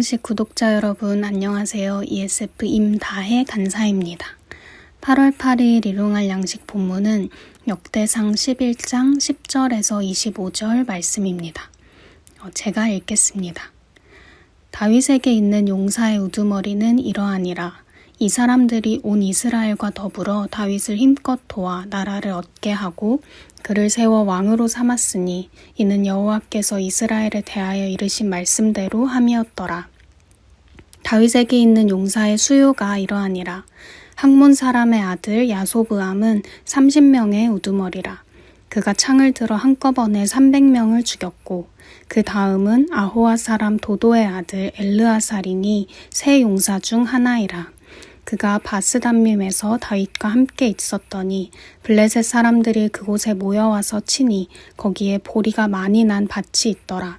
양식 구독자 여러분 안녕하세요. ESF 임다혜 간사입니다. 8월 8일 일용할 양식 본문은 역대상 11장 10절에서 25절 말씀입니다. 어, 제가 읽겠습니다. 다윗에게 있는 용사의 우두머리는 이러하니라. 이 사람들이 온 이스라엘과 더불어 다윗을 힘껏 도와 나라를 얻게 하고 그를 세워 왕으로 삼았으니 이는 여호와께서 이스라엘에 대하여 이르신 말씀대로 함이었더라. 다윗에게 있는 용사의 수요가 이러하니라. 학몬 사람의 아들 야소브암은 30명의 우두머리라. 그가 창을 들어 한꺼번에 300명을 죽였고 그 다음은 아호아 사람 도도의 아들 엘르아살이니 세 용사 중 하나이라. 그가 바스담밈에서 다윗과 함께 있었더니 블레셋 사람들이 그곳에 모여와서 치니 거기에 보리가 많이 난 밭이 있더라.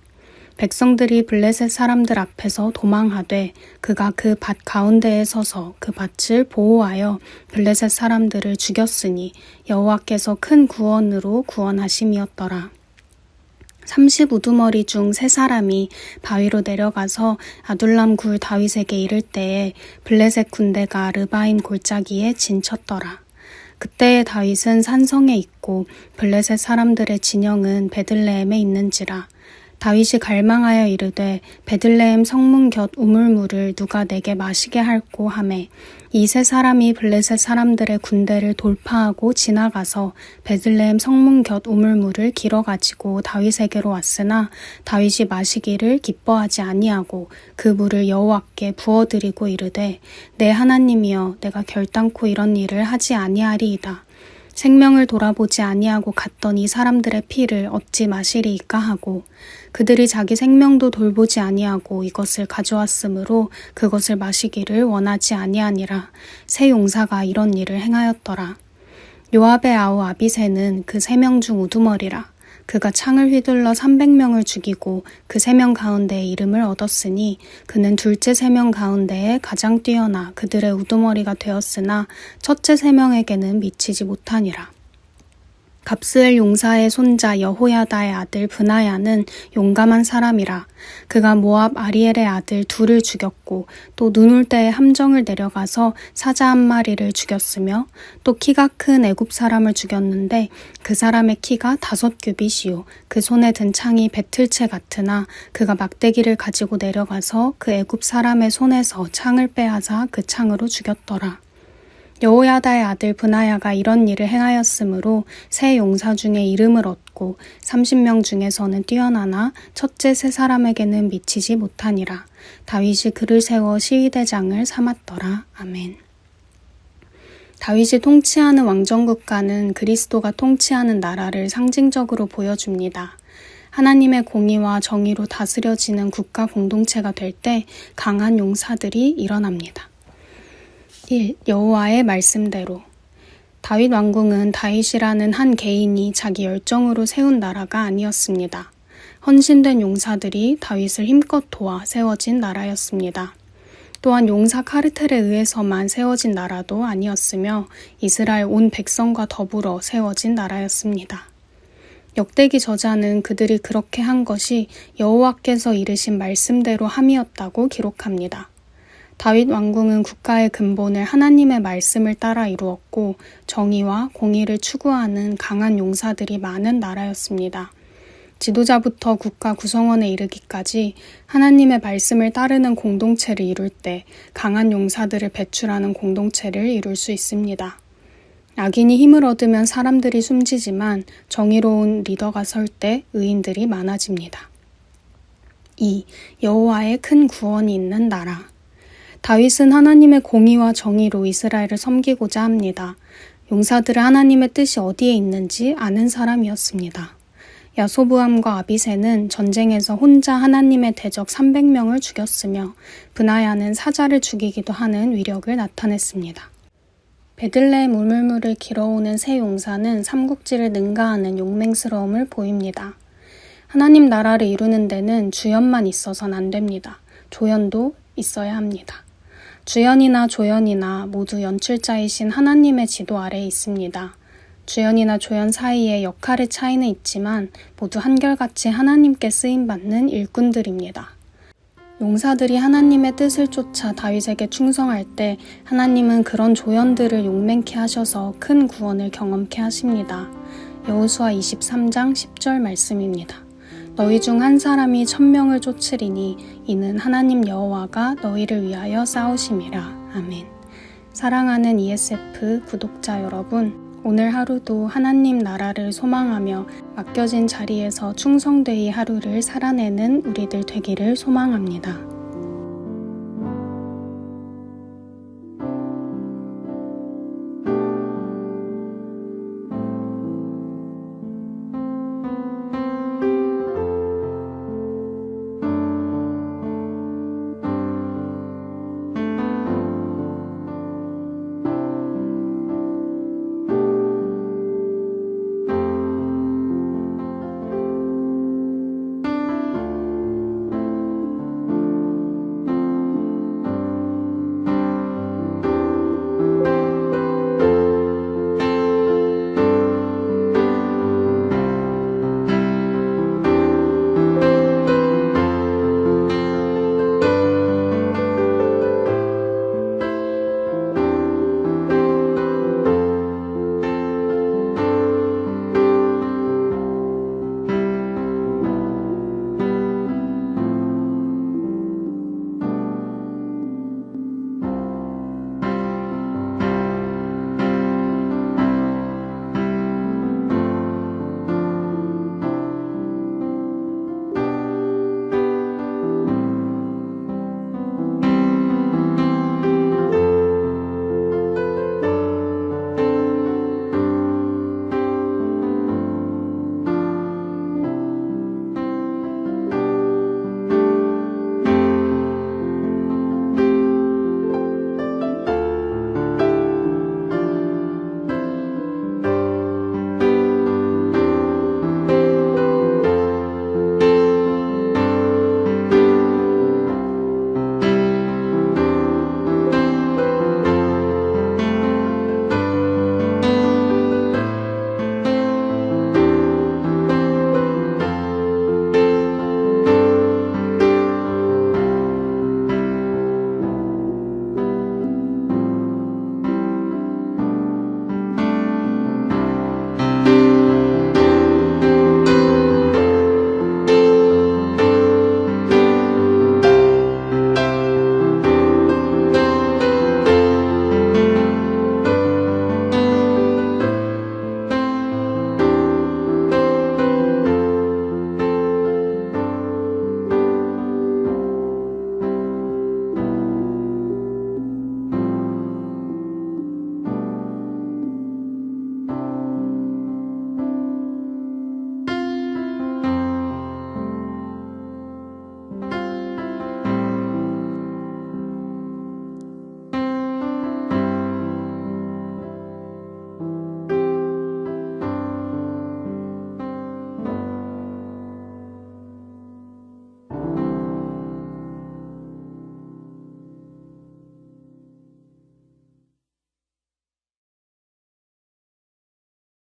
백성들이 블레셋 사람들 앞에서 도망하되 그가 그 밭 가운데에 서서 그 밭을 보호하여 블레셋 사람들을 죽였으니 여호와께서 큰 구원으로 구원하심이었더라. 30 우두머리 중 세 사람이 바위로 내려가서 아둘람 굴 다윗에게 이를 때에 블레셋 군대가 르바임 골짜기에 진쳤더라. 그때의 다윗은 산성에 있고 블레셋 사람들의 진영은 베들레헴에 있는지라 다윗이 갈망하여 이르되 베들레헴 성문 곁 우물물을 누가 내게 마시게 할꼬 하매 이 세 사람이 블레셋 사람들의 군대를 돌파하고 지나가서 베들레헴 성문 곁 우물물을 길어 가지고 다윗에게로 왔으나 다윗이 마시기를 기뻐하지 아니하고 그 물을 여호와께 부어 드리고 이르되 내 하나님이여 내가 결단코 이런 일을 하지 아니하리이다 생명을 돌아보지 아니하고 갔더니 사람들의 피를 얻지 마시리이까 하고 그들이 자기 생명도 돌보지 아니하고 이것을 가져왔으므로 그것을 마시기를 원하지 아니하니라. 새 용사가 이런 일을 행하였더라. 요압의 아우 아비세는 그 세 명 중 우두머리라 그가 창을 휘둘러 300명을 죽이고 그 세 명 가운데에 이름을 얻었으니 그는 둘째 세 명 가운데에 가장 뛰어나 그들의 우두머리가 되었으나 첫째 세 명에게는 미치지 못하니라. 갑스엘 용사의 손자 여호야다의 아들 브나야는 용감한 사람이라 그가 모압 아리엘의 아들 둘을 죽였고 또 눈올 때에 함정을 내려가서 사자 한 마리를 죽였으며 또 키가 큰 애굽 사람을 죽였는데 그 사람의 키가 다섯 규빗이요 그 손에 든 창이 배틀채 같으나 그가 막대기를 가지고 내려가서 그 애굽 사람의 손에서 창을 빼앗아 그 창으로 죽였더라. 여호야다의 아들 브나야가 이런 일을 행하였으므로 세 용사 중에 이름을 얻고 30명 중에서는 뛰어나나 첫째 세 사람에게는 미치지 못하니라. 다윗이 그를 세워 시위대장을 삼았더라. 아멘. 다윗이 통치하는 왕정국가는 그리스도가 통치하는 나라를 상징적으로 보여줍니다. 하나님의 공의와 정의로 다스려지는 국가 공동체가 될 때 강한 용사들이 일어납니다. 1. 여호와의 말씀대로 다윗 왕궁은 다윗이라는 한 개인이 자기 열정으로 세운 나라가 아니었습니다. 헌신된 용사들이 다윗을 힘껏 도와 세워진 나라였습니다. 또한 용사 카르텔에 의해서만 세워진 나라도 아니었으며 이스라엘 온 백성과 더불어 세워진 나라였습니다. 역대기 저자는 그들이 그렇게 한 것이 여호와께서 이르신 말씀대로 함이었다고 기록합니다. 다윗 왕궁은 국가의 근본을 하나님의 말씀을 따라 이루었고 정의와 공의를 추구하는 강한 용사들이 많은 나라였습니다. 지도자부터 국가 구성원에 이르기까지 하나님의 말씀을 따르는 공동체를 이룰 때 강한 용사들을 배출하는 공동체를 이룰 수 있습니다. 악인이 힘을 얻으면 사람들이 숨지지만 정의로운 리더가 설 때 의인들이 많아집니다. 2. 여호와의 큰 구원이 있는 나라. 다윗은 하나님의 공의와 정의로 이스라엘을 섬기고자 합니다. 용사들은 하나님의 뜻이 어디에 있는지 아는 사람이었습니다. 야소부함과 아비세는 전쟁에서 혼자 하나님의 대적 300명을 죽였으며 브나야는 사자를 죽이기도 하는 위력을 나타냈습니다. 베들레헴 우물물을 길어오는 새 용사는 삼국지를 능가하는 용맹스러움을 보입니다. 하나님 나라를 이루는 데는 주연만 있어선 안 됩니다. 조연도 있어야 합니다. 주연이나 조연이나 모두 연출자이신 하나님의 지도 아래에 있습니다. 주연이나 조연 사이에 역할의 차이는 있지만 모두 한결같이 하나님께 쓰임받는 일꾼들입니다. 용사들이 하나님의 뜻을 쫓아 다윗에게 충성할 때 하나님은 그런 조연들을 용맹케 하셔서 큰 구원을 경험케 하십니다. 여호수아 23장 10절 말씀입니다. 너희 중 한 사람이 천명을 쫓으리니 이는 하나님 여호와가 너희를 위하여 싸우심이라. 아멘. 사랑하는 ESF 구독자 여러분, 오늘 하루도 하나님 나라를 소망하며 맡겨진 자리에서 충성되이 하루를 살아내는 우리들 되기를 소망합니다.